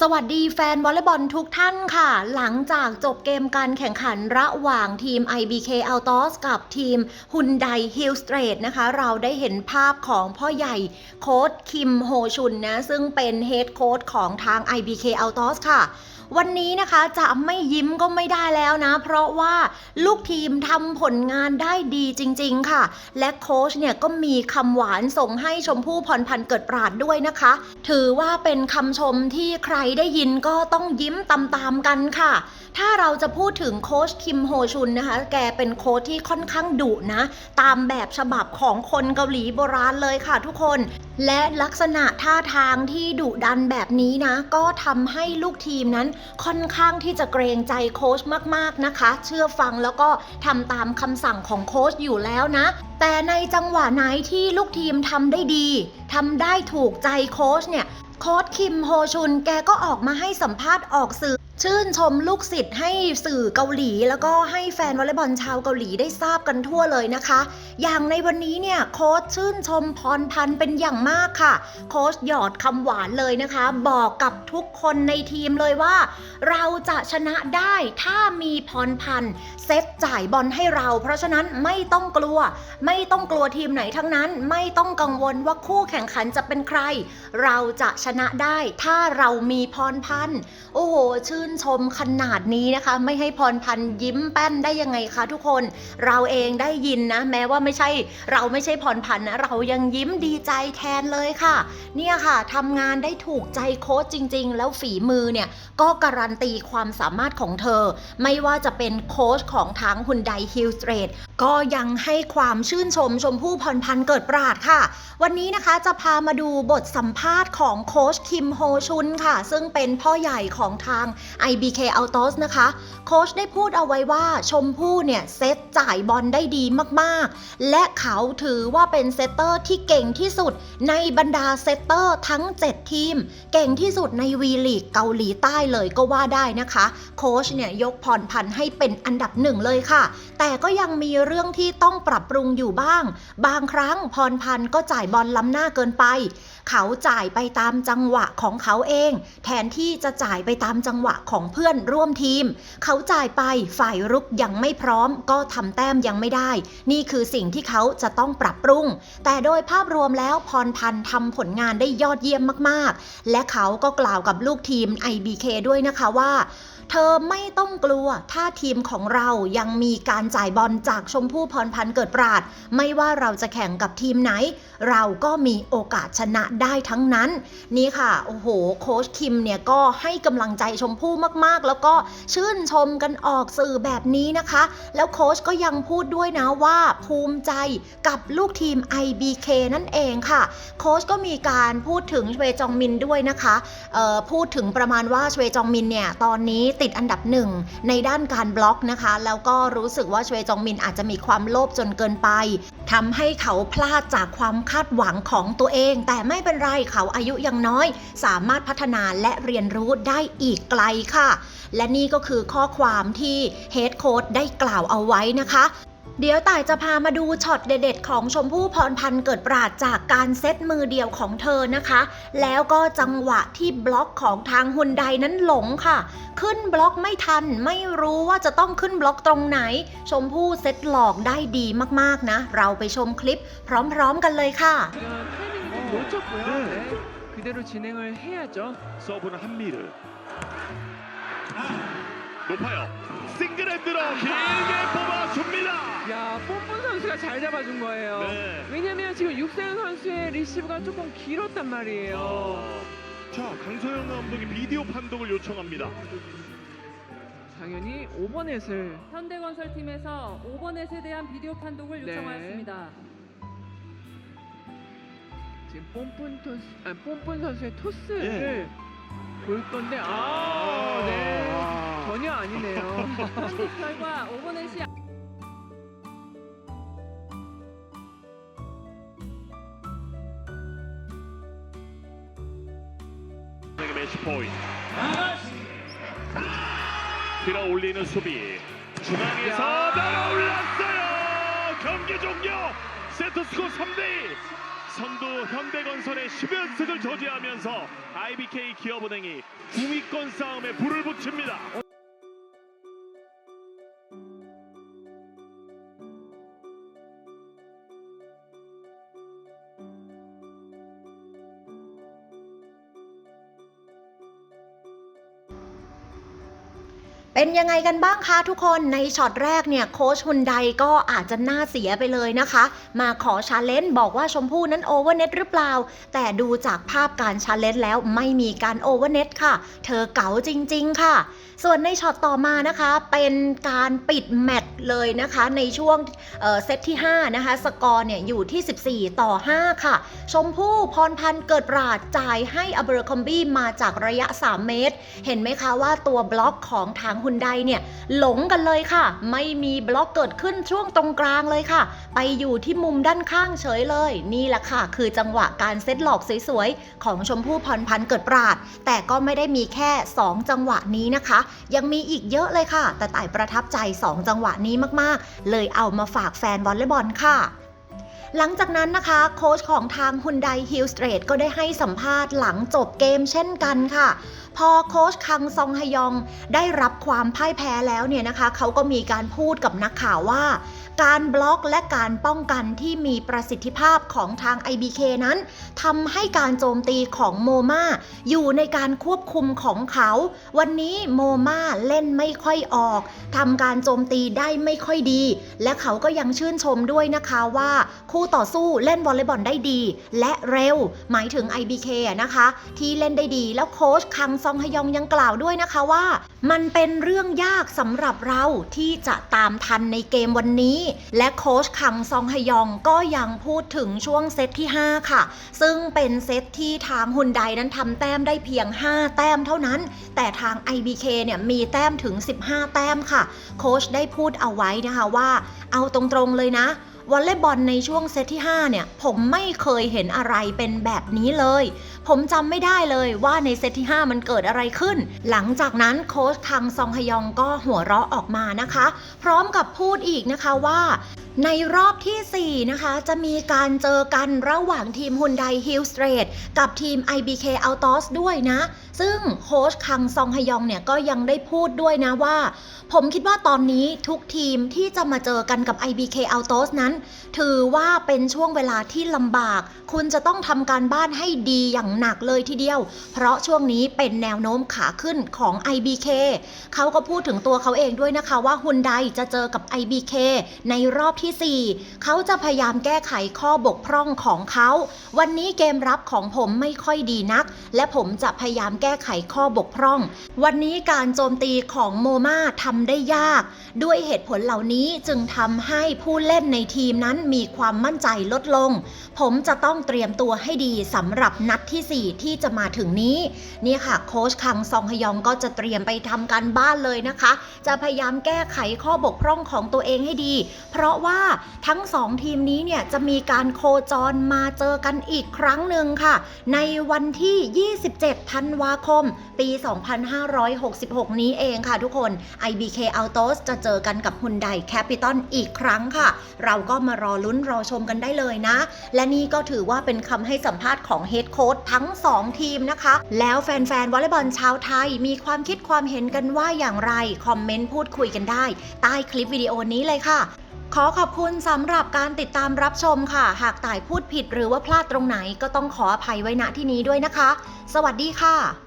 สวัสดีแฟนวอลเลย์บอลทุกท่านค่ะ หลังจากจบเกมการแข่งขันระหว่างทีม IBK a u t o s กับทีม Hyundai Hill Street นะคะ เราได้เห็นภาพของพ่อใหญ่โค้ชคิมโฮชุนนะ ซึ่งเป็นเฮดโค้ชของทาง IBK a u t o s ค่ะ วันนี้นะคะจะไม่ยิ้มก็ไม่ได้แล้วนะ เพราะว่าลูกทีมทำผลงานได้ดีจริง ๆ ค่ะ และโค้ชเนี่ยก็มีคำหวานส่งให้ชมพู่พรพันธ์เกิดปราดด้วยนะคะ ถือว่าเป็นคำชมที่ใครได้ยินก็ต้องยิ้มตามๆกันค่ะ ถ้าเราจะพูดถึงโค้ชคิมโฮชุนนะคะ แกเป็นโค้ชที่ค่อนข้างดุนะ ตามแบบฉบับของคนเกาหลีโบราณเลยค่ะทุกคน และลักษณะท่าทางที่ดุดันแบบนี้นะ ก็ทำให้ลูกทีมนั้นค่อนข้างที่จะเกรงใจโค้ชมากๆนะคะ เชื่อฟังแล้วก็ทำตามคำสั่งของโค้ชอยู่แล้วนะ แต่ในจังหวะไหนที่ลูกทีมทำได้ดีทำได้ถูกใจโค้ชเนี่ยโค้ชคิมโฮชุนแกก็ออกมาให้สัมภาษณ์ออกสื่อ ชื่นชมลูกศิษย์ให้สื่อเกาหลี แล้วก็ให้แฟนวอลเลย์บอลชาวเกาหลีได้ทราบกันทั่วเลยนะคะ อย่างในวันนี้เนี่ยโค้ชชื่นชมพรพันธ์เป็นอย่างมากค่ะ โค้ชหยอดคำหวานเลยนะคะ บอกกับทุกคนในทีมเลยว่า เราจะชนะได้ถ้ามีพรพันธ์เซตจ่ายบอลให้เรา เพราะฉะนั้นไม่ต้องกลัว ไม่ต้องกลัวทีมไหนทั้งนั้น ไม่ต้องกังวลว่าคู่แข่งขันจะเป็นใคร เราจะชนะได้ถ้าเรามีพรพันธ์โอ้โหชื่นชมขนาดนี้นะคะ ไม่ให้พรพันธ์ยิ้มแป้นได้ยังไงคะทุกคนเราเองได้ยินนะ แม้ว่าไม่ใช่เราไม่ใช่พรพันธ์นะเรายังยิ้มดีใจแทนเลยค่ะ เนี่ยค่ะทำงานได้ถูกใจโค้ชจริง ๆ แล้วฝีมือเนี่ยก็การันตีความสามารถของเธอ ไม่ว่าจะเป็นโค้ชของทางฮุนไดฮิลสเตรทก็ยังให้ความชื่นชมชมพู่พรพันธ์เกิดปราดค่ะ วันนี้นะคะจะพามาดูบทสัมภาษณ์ของโค้ชคิมโฮชุนค่ะ ซึ่งเป็นพ่อใหญ่ของทาง IBK a u t o s นะคะ โค้ชได้พูดเอาไว้ว่าชมพู่เนี่ยเซตจ่ายบอลได้ดีมากๆ และเขาถือว่าเป็นเซตเตอร์ที่เก่งที่สุดในบรรดาเซตเตอร์ทั้ง 7 ทีม เก่งที่สุดในวีลีกเกาหลีใต้เลยก็ว่าได้นะคะ โค้ชเนี่ยยกพรพันธ์ให้เป็นอันดับหนึ่งเลยค่ะ แต่ก็ยังมีเรื่องที่ต้องปรับปรุงอยู่บ้าง บางครั้งพรพันธ์ก็จ่ายบอลล้ำหน้าเกินไป เขาจ่ายไปตามจังหวะของเขาเอง แทนที่จะจ่ายไปตามจังหวะของเพื่อนร่วมทีม เขาจ่ายไปฝ่ายรุกยังไม่พร้อม ก็ทำแต้มยังไม่ได้ นี่คือสิ่งที่เขาจะต้องปรับปรุง แต่โดยภาพรวมแล้วพรพันธ์ทำผลงานได้ยอดเยี่ยมมากๆ และเขาก็กล่าวกับลูกทีม IBK ด้วยนะคะว่า เธอไม่ต้องกลัว ถ้าทีมของเรายังมีการจ่ายบอลจากชมพู่พรพันธ์เกิดปราด ไม่ว่าเราจะแข่งกับทีมไหน เราก็มีโอกาสชนะได้ทั้งนั้น นี่ค่ะ โอ้โห โค้ชคิมเนี่ยก็ให้กำลังใจชมพู่มากๆ แล้วก็ชื่นชมกันออกสื่อแบบนี้นะคะ แล้วโค้ชก็ยังพูดด้วยนะว่าภูมิใจกับลูกทีม IBK นั่นเองค่ะ โค้ชก็มีการพูดถึงชเวจองมินด้วยนะคะพูดถึงประมาณว่าชเวจองมินเนี่ยตอนนี้ติดอันดับหนึ่งในด้านการบล็อกนะคะ แล้วก็รู้สึกว่าชเวจองมินอาจจะมีความโลภจนเกินไปทำให้เขาพลาดจากความคาดหวังของตัวเอง แต่ไม่เป็นไรเขาอายุยังน้อย สามารถพัฒนาและเรียนรู้ได้อีกไกลค่ะ และนี่ก็คือข้อความที่เฮดโค้ดได้กล่าวเอาไว้นะคะ เดี๋ยวต่ายจะพามาดูช็อตเด็ดๆ ของชมพู่พรพันธ์เกิดปราดจากการเซตมือเดียวของเธอนะคะ แล้วก็จังหวะที่บล็อกของทางฮุนไดนั้นหลงค่ะ ขึ้นบล็อกไม่ทัน ไม่รู้ว่าจะต้องขึ้นบล็อกตรงไหน ชมพู่เซตหลอกได้ดีมากๆนะ เราไปชมคลิปพร้อมๆกันเลยค่ะ 지금 타이밍을 좀 놓쳤고요. 네. 네. 그대로 진행을 해야죠. 서브는 한미르 높아요 싱글핸드로 길게 뽑아줍니다 야, 뽐뿌 선수가 잘 잡아준 거예요. 네. 왜냐면 지금 육세현 선수의 리시브가 조금 길었단 말이에요. 어, 자 강소영 감독이 비디오 판독을 요청합니다 당연히 5번 넷을 현대건설팀에서 5번 넷에 대한 비디오 판독을 네. 요청하였습니다. 지금 뽐뿌 토스, 아, 뽐뿌 선수의 토스를 예. 볼 건데 아, 네. 아. 전혀 아니네요. 결과 5번 넷이 매치 포인트 들어 올리는 수비 중앙에서 야. 날아올랐어요 경기 종료 세트 스코어 3대2 선두 현대건설의 10연승을 저지하면서 IBK 기업은행이 9위권 싸움에 불을 붙입니다. เป็นยังไงกันบ้างคะทุกคนในช็อตแรกเนี่ยโค้ชฮุนไดก็อาจจะน่าเสียไปเลยนะคะ มาขอชาเลนจ์บอกว่าชมพู่นั้นโอเวอร์เน็ตหรือเปล่า แต่ดูจากภาพการชาเลนจ์แล้วไม่มีการโอเวอร์เน็ตค่ะ เธอเก๋าจริง ๆ ค่ะ ส่วนในช็อตต่อมานะคะเป็นการปิดแมตช์เลยนะคะ ในช่วงเเซตที่ 5 นะคะ สกอร์เนี่ยอยู่ที่ 14 ต่อ 5 ค่ะ ชมพู่พรพันธ์เกิดปราดจ่ายให้อเบอร์คอมบี้มาจากระยะ 3 เมตร เห็นไหมคะว่าตัวบล็อกของทางฮุนไดเนี่ยหลงกันเลยค่ะ ไม่มีบล็อกเกิดขึ้นช่วงตรงกลางเลยค่ะ ไปอยู่ที่มุมด้านข้างเฉยเลย นี่แหละค่ะ คือจังหวะการเซตหลอกสวยๆ ของชมพู่พรพันธ์เกิดปราด แต่ก็ไม่ได้มีแค่ 2 จังหวะนี้นะคะ ยังมีอีกเยอะเลยค่ะ แต่ต่ายประทับใจ 2 จังหวะนี้มากๆ เลยเอามาฝากแฟนวอลเลย์บอลค่ะหลังจากนั้นนะคะ โค้ชของทางฮุนไดฮิลสเตรทก็ได้ให้สัมภาษณ์หลังจบเกมเช่นกันค่ะ พอโค้ชคังซองฮยองได้รับความพ่ายแพ้แล้วเนี่ยนะคะเขาก็มีการพูดกับนักข่าวว่า การบล็อกและการป้องกันที่มีประสิทธิภาพของทาง IBK นั้นทำให้การโจมตีของโมมาอยู่ในการควบคุมของเขา วันนี้โมมาเล่นไม่ค่อยออกทำการโจมตีได้ไม่ค่อยดี และเขาก็ยังชื่นชมด้วยนะคะว่า คู่ต่อสู้เล่นวอลเลย์บอลได้ดี และเร็ว หมายถึง IBK นะคะ ที่เล่นได้ดีแล้วโค้ชคังซองฮยองยังกล่าวด้วยนะคะว่า มันเป็นเรื่องยากสำหรับเราที่จะตามทันในเกมวันนี้ และโค้ชคังซองฮยองก็ยังพูดถึงช่วงเซตที่ 5 ค่ะ ซึ่งเป็นเซตที่ทางฮุนไดนั้นทำแต้มได้เพียง 5 แต้มเท่านั้น แต่ทาง IBK เนี่ยมีแต้มถึง 15 แต้มค่ะ โค้ชได้พูดเอาไว้นะคะว่า เอาตรงๆเลยนะ วอลเลย์บอลในช่วงเซตที่ 5 เนี่ย ผมไม่เคยเห็นอะไรเป็นแบบนี้เลย ผมจำไม่ได้เลยว่าในเซตที่ 5 มันเกิดอะไรขึ้น หลังจากนั้นโค้ชคังซองฮยองก็หัวเราะออกมานะคะ พร้อมกับพูดอีกนะคะว่า ในรอบทีสี่ 4 นะคะ จะมีการเจอกันระหว่างทีมฮุนไดฮิลสเตรทกับทีม IBK a u t o s ด้วยนะ ซึ่งโค้ชคังซองฮยองเนี่ยก็ยังได้พูดด้วยนะว่า ผมคิดว่าตอนนี้ทุกทีมที่จะมาเจอกันกับ IBK a u t o s นั้น ถือว่าเป็นช่วงเวลาที่ลำบาก คุณจะต้องทำการบ้านให้ดีอย่างหนักเลยทีเดียว เพราะช่วงนี้เป็นแนวโน้มขาขึ้นของ IBK เขาก็พูดถึงตัวเขาเองด้วยนะคะว่าฮุนไดจะเจอกับ IBK ในรอบที่4 เขาจะพยายามแก้ไขข้อบกพร่องของเขา วันนี้เกมรับของผมไม่ค่อยดีนัก และผมจะพยายามแก้ไขข้อบกพร่อง วันนี้การโจมตีของโมมาทำได้ยาก ด้วยเหตุผลเหล่านี้จึงทำให้ผู้เล่นในทีมนั้นมีความมั่นใจลดลง ผมจะต้องเตรียมตัวให้ดีสำหรับนัดทีสี่4 ที่จะมาถึงนี้ นี่ค่ะโค้ชคังซองฮยองก็จะเตรียมไปทำการบ้านเลยนะคะ จะพยายามแก้ไขข้อบกพร่องของตัวเองให้ดี เพราะว่าว่าทั้งสองทีมนี้เนี่ยจะมีการโคจรมาเจอกันอีกครั้งหนึ่งค่ะ ในวันที่ 27 ธันวาคม ปี 2566 นี้เองค่ะทุกคน IBK Autos จะเจอกันกับ Hyundai Capital อีกครั้งค่ะ เราก็มารอลุ้นรอชมกันได้เลยนะ และนี่ก็ถือว่าเป็นคำให้สัมภาษณ์ของเฮดโค้ชทั้ง 2 ทีมนะคะ แล้วแฟนๆวอลเลย์บอลชาวไทยมีความคิดความเห็นกันว่าอย่างไร คอมเมนต์พูดคุยกันได้ ใต้คลิปวิดีโอนี้เลยค่ะ ขอขอบคุณสำหรับการติดตามรับชมค่ะ หากต่ายพูดผิดหรือว่าพลาดตรงไหนก็ต้องขออภัยไว้ณที่นี้ด้วยนะคะ สวัสดีค่ะ